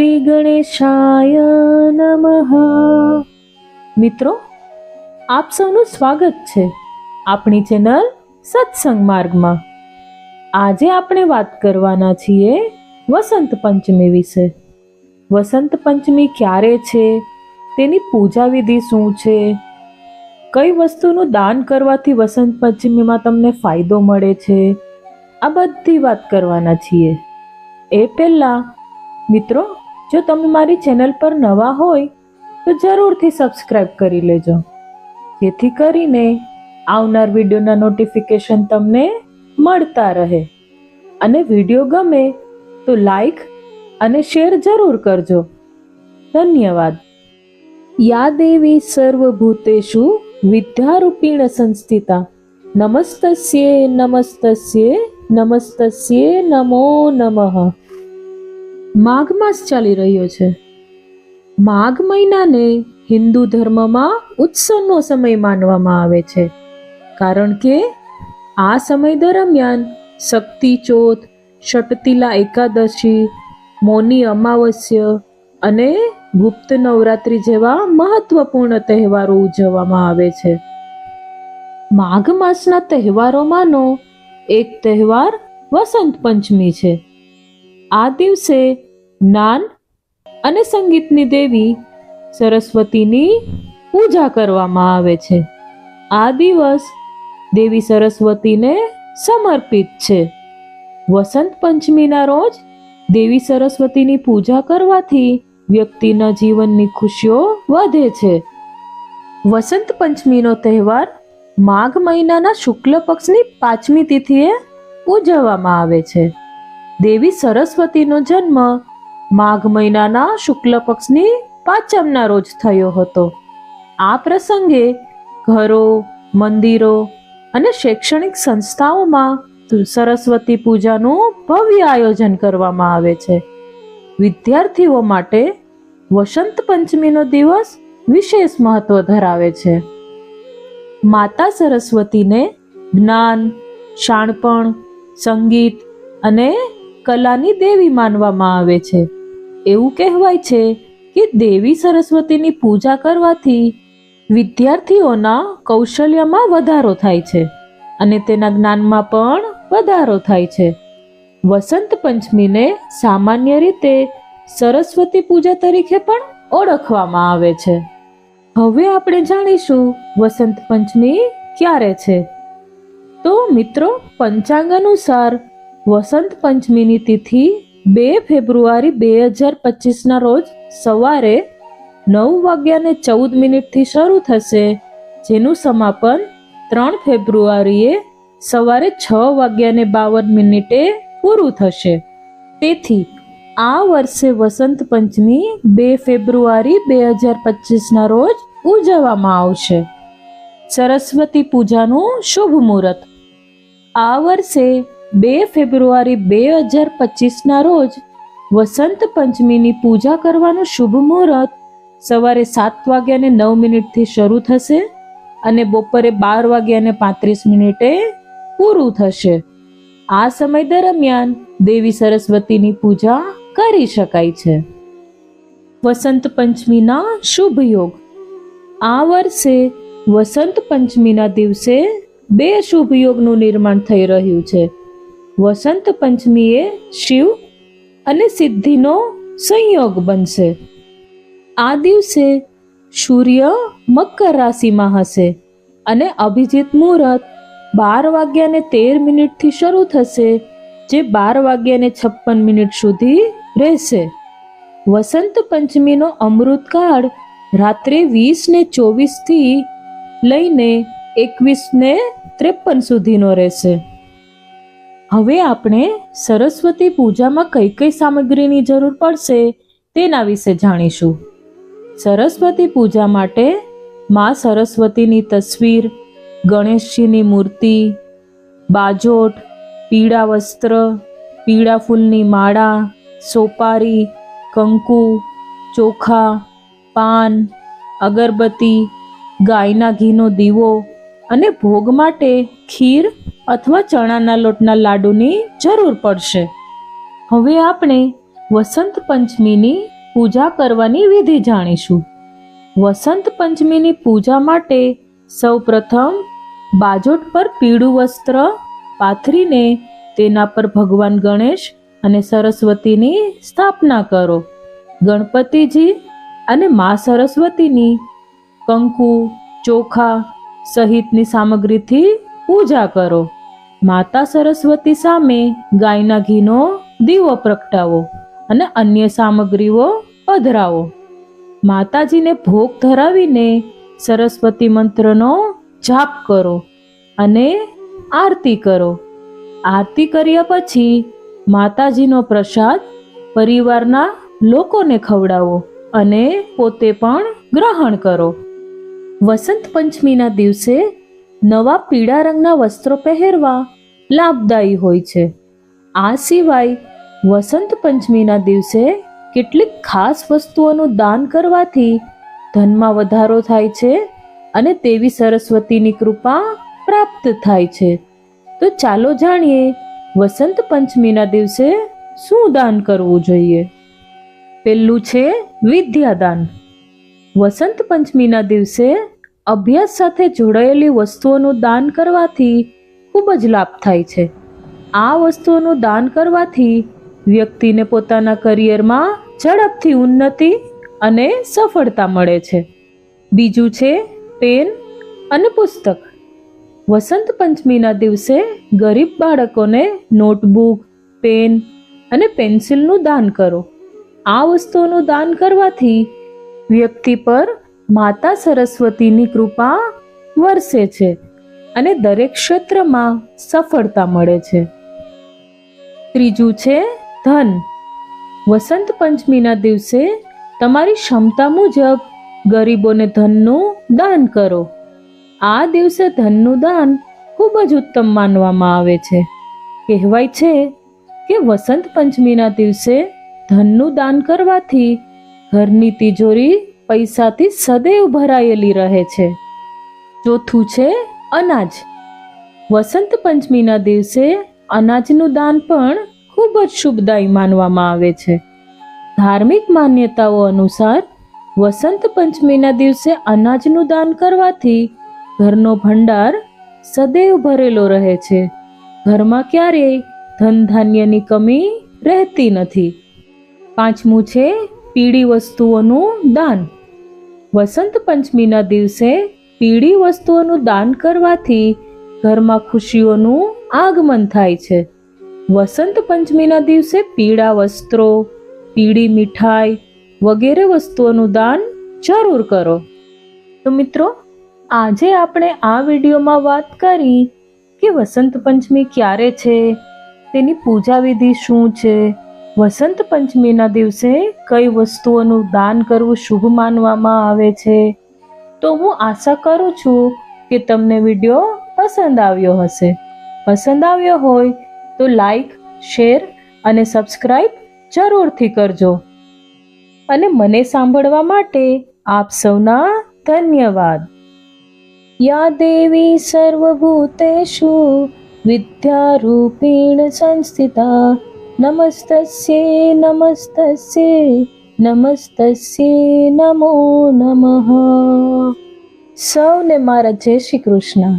શ્રી ગણેશાય નમઃ. મિત્રો, આપ સૌનું સ્વાગત છે આપણી ચેનલ સત્સંગ માર્ગમાં. આજે આપણે વાત કરવાના છીએ વસંત પંચમી વિશે. વસંત પંચમી ક્યારે છે? તેની પૂજા વિધિ શું છે? કઈ વસ્તુનું દાન કરવાથી વસંત પંચમીમાં તમને ફાયદો મળે છે? આ બધી વાત કરવાના છીએ. એ પહેલાં મિત્રો જો તમે મારી ચેનલ પર નવા હોય, તો જરૂરથી સબસ્ક્રાઈબ કરી લેજો. જેથી કરીને આવનાર વિડીયોના નોટિફિકેશન તમને મળતા રહે. અને વીડિયો ગમે તો લાઈક અને શેર જરૂર કરજો. ધન્યવાદ. યા દેવી સર્વભૂતેષુ વિદ્યારૂપીણ સંસ્થિતા. નમસ્તસ્યે નમસ્તસ્યે નમસ્તસ્યે, નમો નમઃ. માઘ માસ ચાલી રહ્યો છે. માઘ મહિનાને હિન્દુ ધર્મમાં ઉત્સવનો સમય માનવામાં આવે છે. કારણ કે આ સમય દરમિયાન શક્તિ ચોથ ષટતિલા એકાદશી, મૌની અમાવસ્ય અને ગુપ્ત નવરાત્રિ જેવા મહત્વપૂર્ણ તહેવારો ઉજવવામાં આવે છે. માઘ માસના તહેવારોમાંનો એક તહેવાર વસંત પંચમી છે. આ દિવસે જ્ઞાન અને સંગીતની દેવી સરસ્વતીની પૂજા કરવામાં આવે છે. આ દિવસ દેવી સરસ્વતીને સમર્પિત છે. વસંત પંચમીના રોજ દેવી સરસ્વતીની પૂજા કરવાથી વ્યક્તિના જીવનની ખુશીઓ વધે છે. વસંત પંચમીનો તહેવાર માઘ મહિનાના શુક્લ પક્ષની પાંચમી તિથિએ ઉજવવામાં આવે છે. દેવી સરસ્વતીનો જન્મ માઘ મહિનાના શુક્લ પક્ષની પાંચમના રોજ થયો હતો. આ પ્રસંગે ઘરો, મંદિરો અને શૈક્ષણિક સંસ્થાઓમાં સરસ્વતી પૂજાનું ભવ્ય આયોજન કરવામાં આવે છે. વિદ્યાર્થીઓ માટે વસંત પંચમીનો દિવસ વિશેષ મહત્વ ધરાવે છે. માતા સરસ્વતીને જ્ઞાન, શાણપણ, સંગીત અને કલાની દેવી માનવામાં આવે છે. એવું કહેવાય છે કે દેવી સરસ્વતીની પૂજા કરવાથી વિદ્યાર્થીઓના કૌશલ્યમાં વધારો થાય છે અને તેના જ્ઞાનમાં પણ વધારો થાય છે. વસંત પંચમીને સામાન્ય રીતે સરસ્વતી પૂજા તરીકે પણ ઓળખવામાં આવે છે. હવે આપણે જાણીશું વસંત પંચમી ક્યારે છે. તો મિત્રો, પંચાંગ અનુસાર વસંત પંચમીની તિથિ બે ફેબ્રુઆરી બે હજાર પચીસના રોજ સવારે નવ વાગ્યાને ચૌદ મિનિટથી શરૂ થશે, જેનું સમાપન ત્રણ ફેબ્રુઆરીએ સવારે છ વાગ્યાને બાવન મિનિટે પૂરું થશે. તેથી, આ વર્ષે વસંત પંચમી બે ફેબ્રુઆરી બે હજાર પચીસના રોજ ઉજવવામાં આવશે. સરસ્વતી પૂજાનું શુભ મુહૂર્ત. આ વર્ષે બે ફેબ્રુઆરી બે હજાર પચીસના રોજ વસંત પંચમીની પૂજા કરવાનું શુભ મુહૂર્ત સવારે સાત વાગ્યાને નવ મિનિટથી શરૂ થશે અને બપોરે બાર વાગ્યાને પાંત્રીસ મિનિટે પૂરું થશે. આ સમય દરમિયાન દેવી સરસ્વતીની પૂજા કરી શકાય છે. વસંત પંચમીના શુભ યોગ. આ વર્ષે વસંત પંચમીના દિવસે બે શુભ યોગનું નિર્માણ થઈ રહ્યું છે. વસંત પંચમીએ શિવ અને સિદ્ધિનો સંયોગ બનશે. આ દિવસે સૂર્ય મકર રાશિમાં હશે અને અભિજીત મુહૂર્ત બાર વાગ્યાને તેર મિનિટથી શરૂ થશે, જે બાર વાગ્યાને છપ્પન મિનિટ સુધી રહેશે. વસંત પંચમીનો અમૃતકાળ રાત્રે વીસ ને ચોવીસથી લઈને એકવીસ ને ત્રેપન સુધીનો રહેશે. હવે આપણે સરસ્વતી પૂજામાં કઈ કઈ સામગ્રીની જરૂર પડશે તેના વિશે જાણીશું. સરસ્વતી પૂજા માટે માં સરસ્વતીની તસવીર, ગણેશજીની મૂર્તિ, બાજોટ, પીળા વસ્ત્ર, પીળા ફૂલની માળા, સોપારી, કંકુ, ચોખા, પાન, અગરબત્તી, ગાયના ઘીનો દીવો અને ભોગ માટે ખીર અથવા ચણાના લોટના લાડુની જરૂર પડશે. હવે આપણે વસંત પંચમીની પૂજા કરવાની વિધિ જાણીશું. વસંત પંચમીની પૂજા માટે સૌપ્રથમ બાજોટ પર પીળું વસ્ત્ર પાથરીને તેના પર ભગવાન ગણેશ અને સરસ્વતીની સ્થાપના કરો. ગણપતિજી અને મા સરસ્વતીની કંકુ, ચોખા સહિતની સામગ્રીથી પૂજા કરો. માતા સરસ્વતી સામે ગાયના ઘીનો દીવો પ્રગટાવો અને અન્ય સામગ્રીઓ પધરાવો માતાજીને ભોગ ધરાવીને સરસ્વતી મંત્રનો જાપ કરો અને આરતી કરો. આરતી કર્યા પછી માતાજીનો પ્રસાદ પરિવારના લોકોને ખવડાવો અને પોતે પણ ગ્રહણ કરો. વસંત પંચમીના દિવસે નવા પીળા રંગના વસ્ત્રો પહેરવા લાભદાયી હોય છે. આ સિવાય વસંત પંચમીના દિવસે કેટલીક ખાસ વસ્તુઓનું દાન કરવાથી ધનમાં વધારો થાય છે અને તેવી સરસ્વતીની કૃપા પ્રાપ્ત થાય છે. તો ચાલો જાણીએ વસંત પંચમીના દિવસે શું દાન કરવું જોઈએ. પહેલું છે વિદ્યાદાન. વસંત પંચમીના દિવસે અભ્યાસ સાથે જોડાયેલી વસ્તુઓનું દાન કરવાથી ખૂબ જ લાભ થાય છે. આ વસ્તુઓનું દાન કરવાથી વ્યક્તિને પોતાના કરિયરમાં ઝડપથી ઉન્નતિ અને સફળતા મળે છે. બીજું છે પેન અને પુસ્તક. વસંત પંચમીના દિવસે ગરીબ બાળકોને નોટબુક, પેન અને પેન્સિલનું દાન કરો. આ વસ્તુઓનું દાન કરવાથી વ્યક્તિ પર માતા સરસ્વતીની કૃપા વરસે છે અને દરેક ક્ષેત્રમાં સફળતા મળે છે. ત્રીજું છે ધન. વસંત પંચમીના દિવસે તમારી ક્ષમતા મુજબ ગરીબોને ધનનું દાન કરો. આ દિવસે ધનનું દાન ખૂબ જ ઉત્તમ માનવામાં આવે છે. કહેવાય છે કે વસંત પંચમીના દિવસે ધનનું દાન કરવાથી ઘરની તિજોરી પૈસાથી સદૈવ ભરાયેલી રહે છે. ચોથું છે અનાજ. વસંત પંચમીના દિવસે અનાજનું દાન પણ ખૂબ જ શુભદાયી માનવામાં આવે છે. ધાર્મિક માન્યતાઓ અનુસાર વસંત પંચમીના દિવસે અનાજનું દાન કરવાથી ઘરનો ભંડાર સદૈવ ભરેલો રહે છે. ઘરમાં ક્યારેય ધન ધાન્યની કમી રહેતી નથી. પાંચમું છે પીળી વસ્તુઓનું દાન. વસંત પંચમીના દિવસે પીળી વસ્તુઓનું દાન કરવાથી ઘરમાં ખુશીઓનું આગમન થાય છે. વસંત પંચમીના દિવસે પીળા વસ્ત્રો, પીળી મીઠાઈ વગેરે વસ્તુઓનું દાન જરૂર કરો. તો મિત્રો, આજે આપણે આ વિડીયોમાં વાત કરી કે વસંત પંચમી ક્યારે છે, તેની પૂજા વિધિ શું છે વસંત પંચમીના દિવસે કઈ વસ્તુઓનું દાન કરવું શુભ માનવામાં આવે છે? તો હું આશા કરું છું કે તમને વીડિયો પસંદ આવ્યો હશે. પસંદ આવ્યો હોય તો લાઈક, શેર અને સબસ્ક્રાઈબ જરૂરથી કરજો. અને મને સાંભળવા માટે આપ સૌના ધન્યવાદ. યા દેવી સર્વભૂતેશુ વિદ્યારૂપીણ સંસ્થિતા નમસ્તસ્યે નમસ્તસ્યે નમસ્તસ્યે નમો નમઃ સૌને મારા જય શ્રી કૃષ્ણ